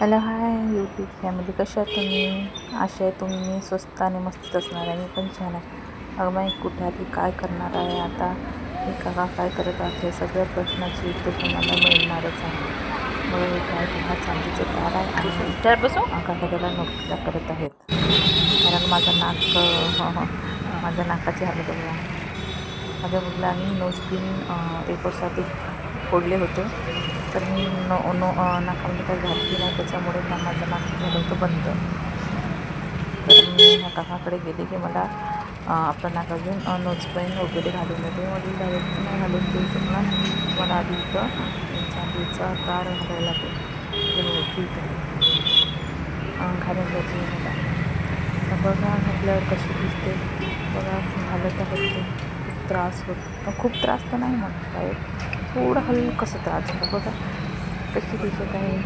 Hello hi YouTube family कशा तुम्ही? आशा आहे तुम्ही स्वस्त आणि मस्त असणार आहे. मी पण छान आहे. अगं माई कुठे आली? काय करणार आहे आता? हे काका काय करत आहे सगळ्या प्रश्नाची उत्तर तुम्हाला मिळणारच आहे. मग हे काय? हा चांदीचं तार आहे आणि त्यात बसू त्याला नोकरीला करत आहेत. कारण माझं नाक माझ्या नाकाची हालत बघा. माझ्या मुलांनी नोज पिन एक वर्षाआधी फोडले होते. तर मी नो नो नाकामध्ये काही घातली नाही त्याच्यामुळे ना माझं नाक झालं होतं बंद. तर मी ह्या काकाकडे गेले की मला आपलं नाक अजून नोज पेन वगैरे घालून देते वडील डायरेक्ट नाही घालून देऊ शकणार मला आधी इथं चांदीचा तार घालायला लागेल. ठीक आहे. घालून द्यायची मला बघा घातल्यावर कशी दिसते. बघा घालत आहे ते खूप त्रास होत खूप त्रास तर नाही म्हणत आहे थोडं हलकंसं त्रास होतं बघा. कशी दिसत आहे?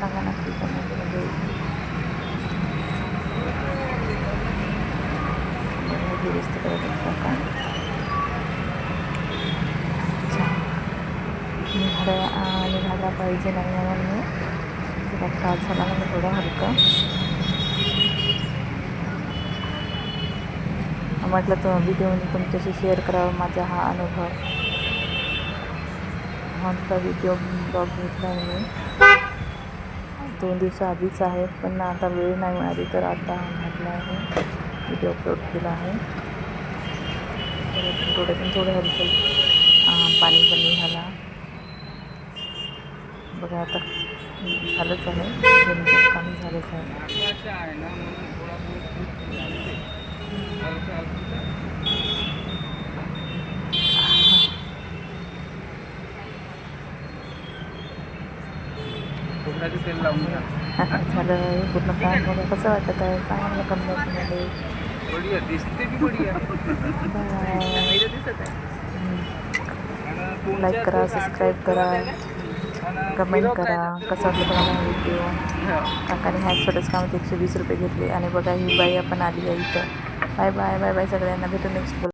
सांगा नक्की म्हणजे दुरुस्त करत असता का? छान निघाला निघाला पाहिजे नाही म्हणून. थोडा त्रास झाला म्हणजे थोडं हलकं. म्हटलं तर व्हिडिओमध्ये तुमच्याशी शेअर करावा माझा हा अनुभव. हा व्हिडिओ ब्लॉग आहे मी. दोन दिवसाआधीच आहे पण आता वेळ नाही मिळाली तर आता घातला आहे व्हिडिओ अपलोड केला आहे. तर थोडं थोडं हलकं पाणी पण निघाला. बघा आता झालंच आहे. काम कमी झालंच आहे. झालं. पूर्ण बघा कसं वाटत आहे? चांगलं कमल्यामध्ये लाईक करा सबस्क्राईब करा. कमेंट करा. कसं वाटलं तुम्हाला हा व्हिडिओ काकाने ह्या छोट्याच कामात एकशे वीस रुपये घेतले. आणि बघा ही बाई आपण आली आहे इथं. बाय बाय बाय बाय सगळ्यांना. भेटू नेक्स्ट